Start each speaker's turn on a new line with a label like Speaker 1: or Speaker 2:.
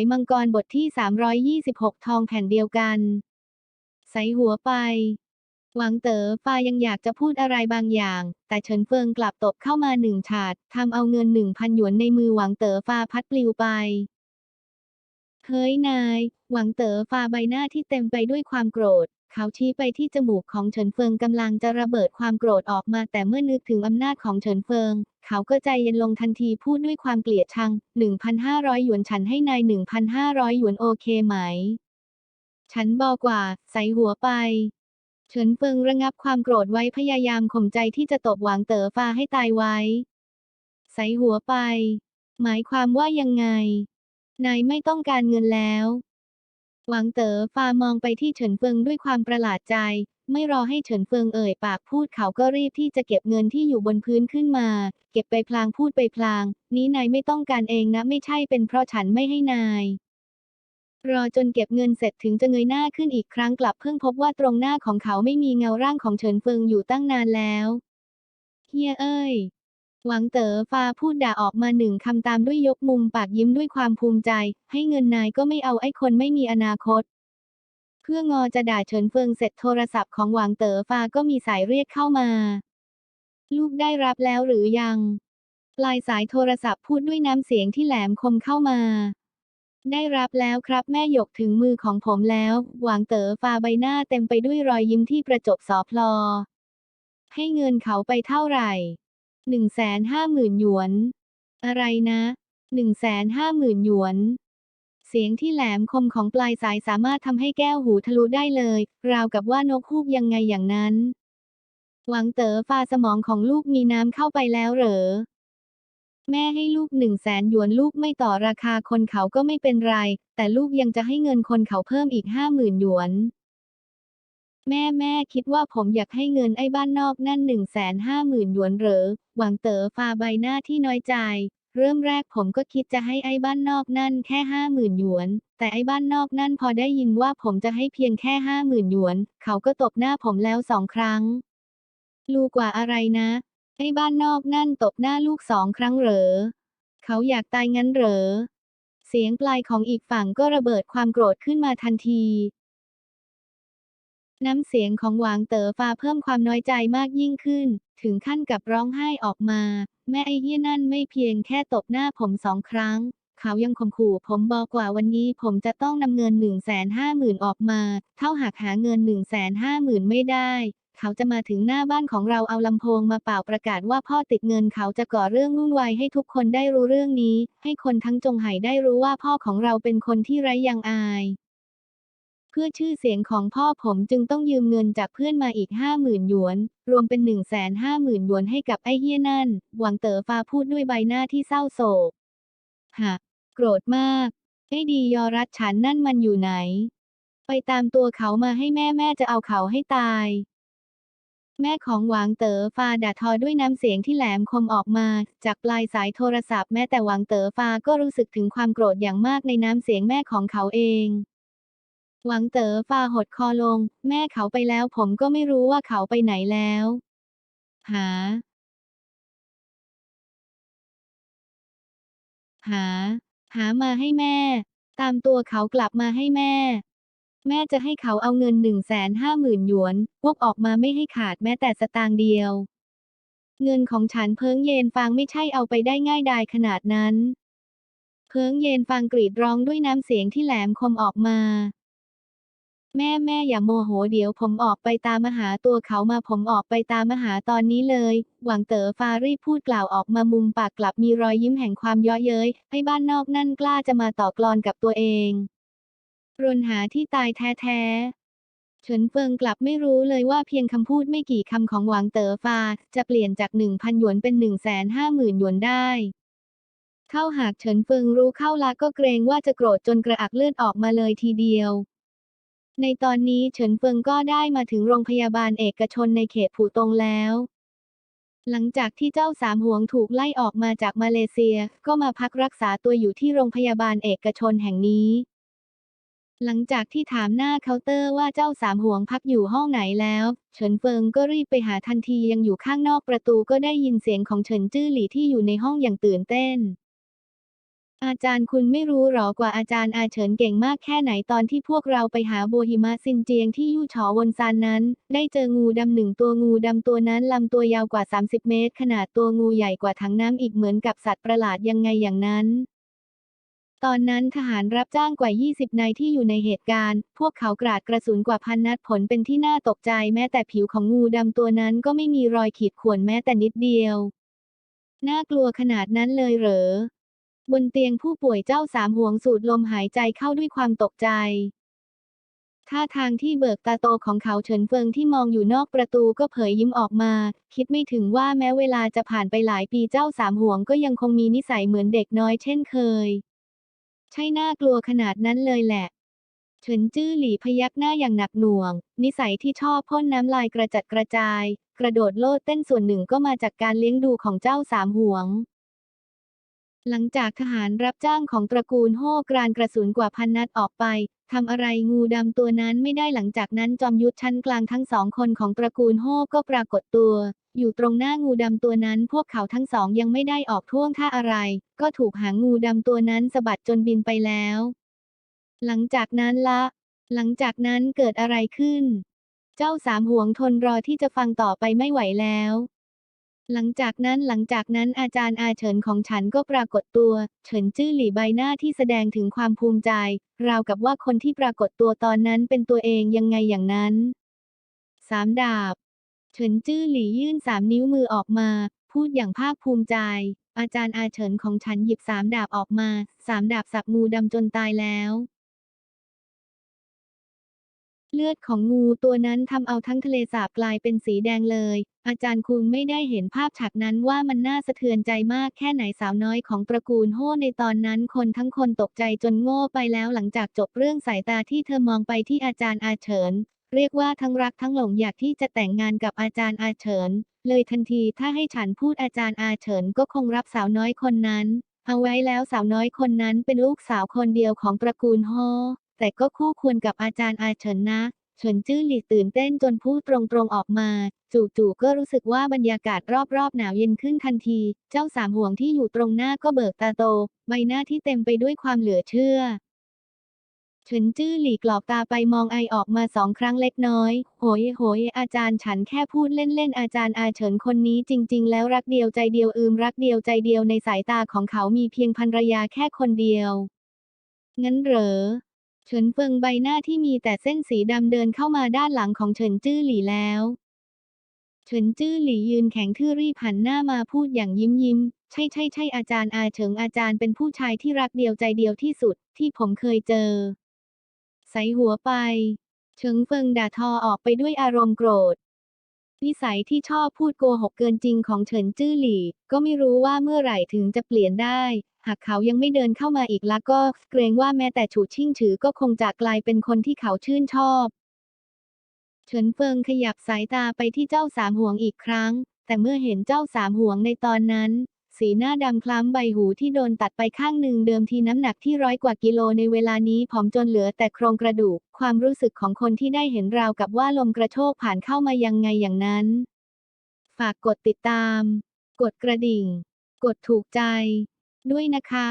Speaker 1: ยมังกรบทที่ 326 ทองแผ่นเดียวกัน ใส่หัวไป หวังเต๋อฟ้ายังอยากจะพูดอะไรบางอย่าง แต่เฉินเฟิงกลับตบเข้ามาหนึ่งฉาดทำเอาเงินหนึ่งพันหยวนในมือหวังเต๋อฟ้าพัดปลิวไปเฮ้ยนาย หวังเต๋อฟ้าใบหน้าที่เต็มไปด้วยความโกรธ เขาชี้ไปที่จมูกของเฉินเฟิงกำลังจะระเบิดความโกรธออกมาแต่เมื่อนึกถึงอำนาจของเฉินเฟิง เขาก็ใจเย็นลงทันทีพูดด้วยความเกลียดชัง 1,500 หยวนฉันให้นาย 1,500 หยวนโอเคไหม ฉันบอกว่า ใส่หัวไป เฉินเฟิงระงับความโกรธไว้พยายามข่มใจที่จะตบหวางเต๋อฟ้าให้ตายไว้ ใส่หัวไป หมายความว่ายังไง นายไม่ต้องการเงินแล้วหวังเต๋อฟ้ามองไปที่เฉินเฟิงด้วยความประหลาดใจ ไม่รอให้เฉินเฟิงเอ่ยปากพูดเขาก็รีบที่จะเก็บเงินที่อยู่บนพื้นขึ้นมา เก็บไปพลางพูดไปพลาง นี้นายไม่ต้องการเองนะไม่ใช่เป็นเพราะฉันไม่ให้นาย รอจนเก็บเงินเสร็จถึงจะเงยหน้าขึ้นอีกครั้งกลับเพิ่งพบว่าตรงหน้าของเขาไม่มีเงาร่างของเฉินเฟิงอยู่ตั้งนานแล้วเฮียเอ้ยหวังเต๋อฟ้าพูดด่าออกมาหนึ่งคำตามด้วยยกมุมปากยิ้มด้วยความภูมิใจ ให้เงินนายก็ไม่เอาไอ้คนไม่มีอนาคต เพื่องอจะด่าเฉินเฟิงเสร็จโทรศัพท์ของหวังเต๋อฟ้าก็มีสายเรียกเข้ามา ลูกได้รับแล้วหรือยังปลายสายโทรศัพท์พูดด้วยน้ำเสียงที่แหลมคมเข้ามา ได้รับแล้วครับแม่หยกถึงมือของผมแล้ว หวางเต๋อฟ้าใบหน้าเต็มไปด้วยรอยยิ้มที่ประจบสอพลอ ให้เงินเขาไปเท่าไหร่หนึ่งแสนห้าหมื่นหยวน อะไรนะหนึ่งแสนห้าหมื่นหยวน เสียงที่แหลมคมของปลายสายสามารถทำให้แก้วหูทะลุได้เลย ราวกับว่านกฮูกยังไงอย่างนั้น หวังเต๋อฟ้าสมองของลูกมีน้ำเข้าไปแล้วเหรอ แม่ให้ลูกหนึ่งแสนหยวนลูกไม่ต่อราคาคนเขาก็ไม่เป็นไร แต่ลูกยังจะให้เงินคนเขาเพิ่มอีกห้าหมื่นหยวน แม่แม่คิดว่าผมอยากให้เงินไอ้บ้านนอกนั่นหนึ่งแสนห้าหมื่นหยวนเหรอ หวังเต๋อฟ้าใบหน้าที่น้อยใจ เริ่มแรกผมก็คิดจะให้ไอ้บ้านนอกนั่นแค่ห้าหมื่นหยวน แต่ไอ้บ้านนอกนั่นพอได้ยินว่าผมจะให้เพียงแค่ห้าหมื่นหยวน เขาก็ตบหน้าผมแล้วสองครั้ง ลูกว่าอะไรนะ ไอ้บ้านนอกนั่นตบหน้าลูกสองครั้งเหรอ เขาอยากตายงั้นเหรอ เสียงปลายของอีกฝั่งก็ระเบิดความโกรธขึ้นมาทันที น้ำเสียงของหวางเต๋อฟ้าเพิ่มความน้อยใจมากยิ่งขึ้น ถึงขั้นกับร้องไห้ออกมา แม่ไอ้เหี้ยนั่นไม่เพียงแค่ตบหน้าผมสองครั้ง เขายังข่มขู่ผมบอกว่าวันนี้ผมจะต้องนำเงินหนึ่งแสนห้าหมื่นออกมา เท่าหากหาเงินหนึ่งแสนห้าหมื่นไม่ได้ เขาจะมาถึงหน้าบ้านของเราเอาลำโพงมาเป่าประกาศว่าพ่อติดเงินเขาจะก่อเรื่องวุ่นวายให้ทุกคนได้รู้เรื่องนี้ ให้คนทั้งจงไห่ได้รู้ว่าพ่อของเราเป็นคนที่ไร้ยังอาย เพื่อชื่อเสียงของพ่อผมจึงต้องยืมเงินจากเพื่อนมาอีกห้าหมื่นหยวน รวมเป็นหนึ่งแสนห้าหมื่นหยวนให้กับไอ้เฮี้ยนั่น หวังเต๋อฟ้าพูดด้วยใบหน้าที่เศร้าโศกฮะโกรธมาก ไอ้ดียอรัดฉันนั่นมันอยู่ไหน ไปตามตัวเขามาให้แม่แม่จะเอาเขาให้ตาย แม่ของหวางเต๋อฟาด่าทอด้วยน้ำเสียงที่แหลมคมออกมา จากปลายสายโทรศัพท์แม้แต่หวางเต๋อฟาก็รู้สึกถึงความโกรธอย่างมากในน้ำเสียงแม่ของเขาเอง หวังเต๋อฟาหดคอลง แม่เขาไปแล้วผมก็ไม่รู้ว่าเขาไปไหนแล้ว หา หา หามาให้แม่ ตามตัวเขากลับมาให้แม่ แม่จะให้เขาเอาเงินหนึ่งแสนห้าหมื่นหยวนพวกออกมาไม่ให้ขาดแม้แต่สตางค์เดียว เงินของฉันเพิงเยนฟางไม่ใช่เอาไปได้ง่ายดายขนาดนั้น เพิงเยนฟางกรีดร้องด้วยน้ำเสียงที่แหลมคมออกมา แม่แม่อย่าโมโหเดี๋ยวผมออกไปตามมาหาตัวเขามาผมออกไปตามมาหาตอนนี้เลย หวังเต๋อฟารีพูดกล่าวออกมามุมปากกลับมีรอยยิ้มแห่งความเย่อเย้ยให้บ้านนอกนั่นกล้าจะมาต่อกลอนกับตัวเองรนหาที่ตายแท้ๆเฉินเฟิงกลับไม่รู้เลยว่าเพียงคำพูดไม่กี่คำของหวังเต๋อฟา จะเปลี่ยนจากหนึ่งพันหยวนเป็นหนึ่งแสนห้าหมื่นหยวนได้เข้าหากเฉินเฟิงรู้เข้าละก็เกรงว่าจะโกรธจนกระอักเลือดออกมาเลยทีเดียว ในตอนนี้เฉินเฟิงก็ได้มาถึงโรงพยาบาลเอกชนในเขตผู่ตงแล้ว หลังจากที่เจ้าสามหวงถูกไล่ออกมาจากมาเลเซีย ก็มาพักรักษาตัวอยู่ที่โรงพยาบาลเอกชนแห่งนี้ หลังจากที่ถามหน้าเคาน์เตอร์ว่าเจ้าสามหวงพักอยู่ห้องไหนแล้ว เฉินเฟิงก็รีบไปหาทันทียังอยู่ข้างนอกประตูก็ได้ยินเสียงของเฉินจื้อหลี่ที่อยู่ในห้องอย่างตื่นเต้น อาจารย์คุณไม่รู้หรอกว่าอาจารย์อาเฉินเก่งมากแค่ไหนตอนที่พวกเราไปหาโบหิมะซินเจียงที่ยู่ฉอวนซานนั้น ได้เจองูดำหนึ่งตัวงูดำตัวนั้นลำตัวยาวกว่า 30 เมตร ขนาดตัวงูใหญ่กว่าถังน้ำอีกเหมือนกับสัตว์ประหลาดยังไงอย่างนั้น ตอนนั้นทหารรับจ้างกว่า 20 นายที่อยู่ในเหตุการณ์ พวกเขากราดกระสุนกว่าพันนัดผลเป็นที่น่าตกใจ แม้แต่ผิวของงูดำตัวนั้นก็ไม่มีรอยขีดข่วนแม้แต่นิดเดียว น่ากลัวขนาดนั้นเลยเหรอ บนเตียงผู้ป่วยเจ้าสามห่วงสูดลมหายใจเข้าด้วยความตกใจ ท่าทางที่เบิกตาโตของเขาเฉินเฟิงที่มองอยู่นอกประตูก็เผยยิ้มออกมา คิดไม่ถึงว่าแม้เวลาจะผ่านไปหลายปีเจ้าสามห่วงก็ยังคงมีนิสัยเหมือนเด็กน้อยเช่นเคย ใช่น่ากลัวขนาดนั้นเลยแหละเฉินจื้อหลี่พยักหน้าอย่างหนักหน่วง นิสัยที่ชอบพ่นน้ำลายกระจัดกระจาย กระโดดโลดเต้นส่วนหนึ่งก็มาจากการเลี้ยงดูของเจ้าสามห่วง หลังจากทหารรับจ้างของตระกูลโฮกรานกระสุนกว่าพันนัดออกไปทำอะไรงูดำตัวนั้นไม่ได้หลังจากนั้นจอมยุทธชั้นกลางทั้งสองคนของตระกูลโฮก็ปรากฏตัว อยู่ตรงหน้างูดำตัวนั้น พวกเขาทั้งสองยังไม่ได้ออกท่วงท่าอะไร ก็ถูกหางงูดำตัวนั้นสะบัดจนบินไปแล้ว หลังจากนั้นละ หลังจากนั้นเกิดอะไรขึ้น เจ้าสามห่วงทนรอที่จะฟังต่อไปไม่ไหวแล้ว หลังจากนั้นหลังจากนั้นอาจารย์อาเฉินของฉันก็ปรากฏตัว เฉินจื้อหลี่ใบหน้าที่แสดงถึงความภูมิใจ ราวกับว่าคนที่ปรากฏตัวตอนนั้นเป็นตัวเองยังไงอย่างนั้นสามดาบ เฉินจื้อหลี่ยื่นสามนิ้วมือออกมา พูดอย่างภาคภูมิใจ อาจารย์อาเฉินของฉันหยิบสามดาบออกมา สามดาบสับงูดำจนตายแล้ว เลือดของงูตัวนั้นทำเอาทั้งทะเลสาบกลายเป็นสีแดงเลย อาจารย์คุงไม่ได้เห็นภาพฉากนั้นว่ามันน่าสะเทือนใจมากแค่ไหนสาวน้อยของตระกูลโฮในตอนนั้นคนทั้งคนตกใจจนโง่ไปแล้วหลังจากจบเรื่องสายตาที่เธอมองไปที่อาจารย์อาเฉิน เรียกว่าทั้งรักทั้งหลงอยากที่จะแต่งงานกับอาจารย์อาเฉิน เลยทันทีถ้าให้ฉันพูดอาจารย์อาเฉินก็คงรับสาวน้อยคนนั้น เอาไว้แล้วสาวน้อยคนนั้นเป็นลูกสาวคนเดียวของตระกูลโฮ แต่ก็คู่ควรกับอาจารย์อาเฉินนะเฉินจื้อหลีตื่นเต้นจนพูดตรงๆออกมา จู่ๆก็รู้สึกว่าบรรยากาศรอบๆหนาวเย็นขึ้นทันที เจ้าสามห่วงที่อยู่ตรงหน้าก็เบิกตาโต ใบหน้าที่เต็มไปด้วยความเหลือเชื่อเฉินจื้อหลีกรอกตาไปมองไอออกมาสองครั้งเล็กน้อย โหยโหยอาจารย์ฉันแค่พูดเล่นๆอาจารย์อาเฉินคนนี้จริง ๆ แล้วรักเดียวใจเดียวอืมรักเดียวใจเดียวในสายตาของเขามีเพียงภรรยาแค่คนเดียว งั้นเหรอ เฉินเฟิงใบหน้าที่มีแต่เส้นสีดำเดินเข้ามาด้านหลังของเฉินจื้อหลี่แล้วเฉินจื้อหลี่ยืนแข็งทื่อรีบหันหน้ามาพูดอย่างยิ้มยิ้ม ใช่ใช่ใช่อาจารย์อาเฉิงอาจารย์เป็นผู้ชายที่รักเดียวใจเดียวที่สุดที่ผมเคยเจอ ใส่หัวไป เฉิงเฟิงด่าทอออกไปด้วยอารมณ์โกรธ นิสัยที่ชอบพูดโกหกเกินจริงของเฉินจื้อหลี่ ก็ไม่รู้ว่าเมื่อไหร่ถึงจะเปลี่ยนได้ หากเขายังไม่เดินเข้ามาอีกแล้วก็ เกรงว่าแม้แต่ฉูชิ่งฉือก็คงจะกลายเป็นคนที่เขาชื่นชอบ เฉินเฟิงขยับสายตาไปที่เจ้าสามห่วงอีกครั้ง แต่เมื่อเห็นเจ้าสามห่วงในตอนนั้น สีหน้าดำคล้ำใบหูที่โดนตัดไปข้างหนึ่งเดิมทีน้ำหนักที่ร้อยกว่ากิโลในเวลานี้ผอมจนเหลือแต่โครงกระดูก ความรู้สึกของคนที่ได้เห็นราวกับว่าลมกระโชกผ่านเข้ามายังไงอย่างนั้น ฝากกดติดตาม กดกระดิ่ง กดถูกใจ ด้วยนะคะ